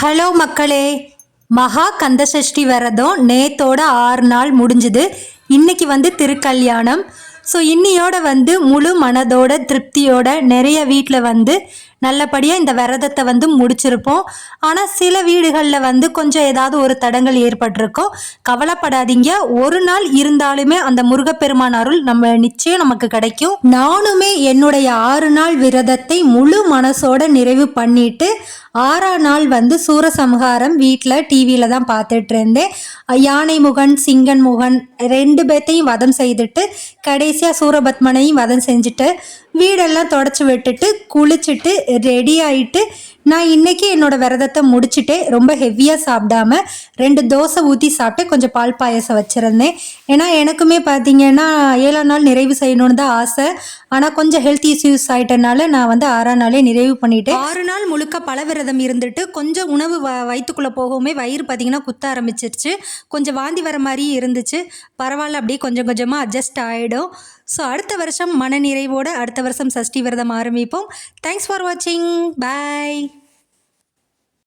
Hello மக்களே மகா கந்தசஷ்டி விரதம் நேத்தோட ஆறு நாள் முடிஞ்சுது. இன்னைக்கு வந்து திருக்கல்யாணம். ஸோ இன்னியோட வந்து முழு மனதோட திருப்தியோட நிறைய வீட்டில் வந்து நல்லபடியாக இந்த விரதத்தை வந்து முடிச்சிருப்போம். ஆனால் சில வீடுகளில் வந்து கொஞ்சம் ஏதாவது ஒரு தடங்கள் ஏற்பட்டிருக்கும் கவலைப்படாதீங்க. ஒரு நாள் இருந்தாலுமே அந்த முருகப்பெருமான் அருள் நம்ம நிச்சயம் நமக்கு கிடைக்கும். நானுமே என்னுடைய ஆறு நாள் விரதத்தை முழு மனசோட நிறைவு பண்ணிட்டு ஆறாம் நாள் வந்து சூரசம்ஹாரம் வீட்டில் டிவியில் தான் பார்த்துட்டு இருந்தேன் யானை முகன் சிங்கன் முகன் ரெண்டு பேர்த்தையும் வதம் செய்துட்டு கடைசியாக சூரபத்மனையும் வதம் செஞ்சுட்டு വീടെല്ലാം തുടച്ചു വിട്ടിട്ട് കുളിച്ചിട്ട് റെഡിയായിട്ട് நான் இன்னைக்கு என்னோட விரதத்தை முடிச்சுட்டே ரொம்ப ஹெவியாக சாப்பிடாம ரெண்டு தோசை ஊற்றி சாப்பிட்டு கொஞ்சம் பால் பாயசம் வச்சுருந்தேன். ஏன்னா எனக்குமே பார்த்தீங்கன்னா ஏழாம் நாள் நிறைவு செய்யணும்னு தான் ஆசை. ஆனால் கொஞ்சம் ஹெல்த் இஷ்யூஸ் ஆகிட்டனால நான் வந்து ஆறாம் நாளே நிறைவு பண்ணிட்டேன். ஆறு நாள் முழுக்க பல விரதம் இருந்துட்டு கொஞ்சம் உணவு வ வயிற்றுக்குள்ளே போகவுமே வயிறு பார்த்தீங்கன்னா குத்த ஆரம்பிச்சிருச்சு. கொஞ்சம் வாந்தி வர மாதிரி இருந்துச்சு. பரவாயில்ல அப்படியே கொஞ்சம் கொஞ்சமாக அட்ஜஸ்ட் ஆகிடும் ஸோ அடுத்த வருஷம் மன நிறைவோடு அடுத்த வருஷம் சஷ்டி விரதம் ஆரம்பிப்போம். தேங்க்ஸ் ஃபார் வாட்சிங் பாய்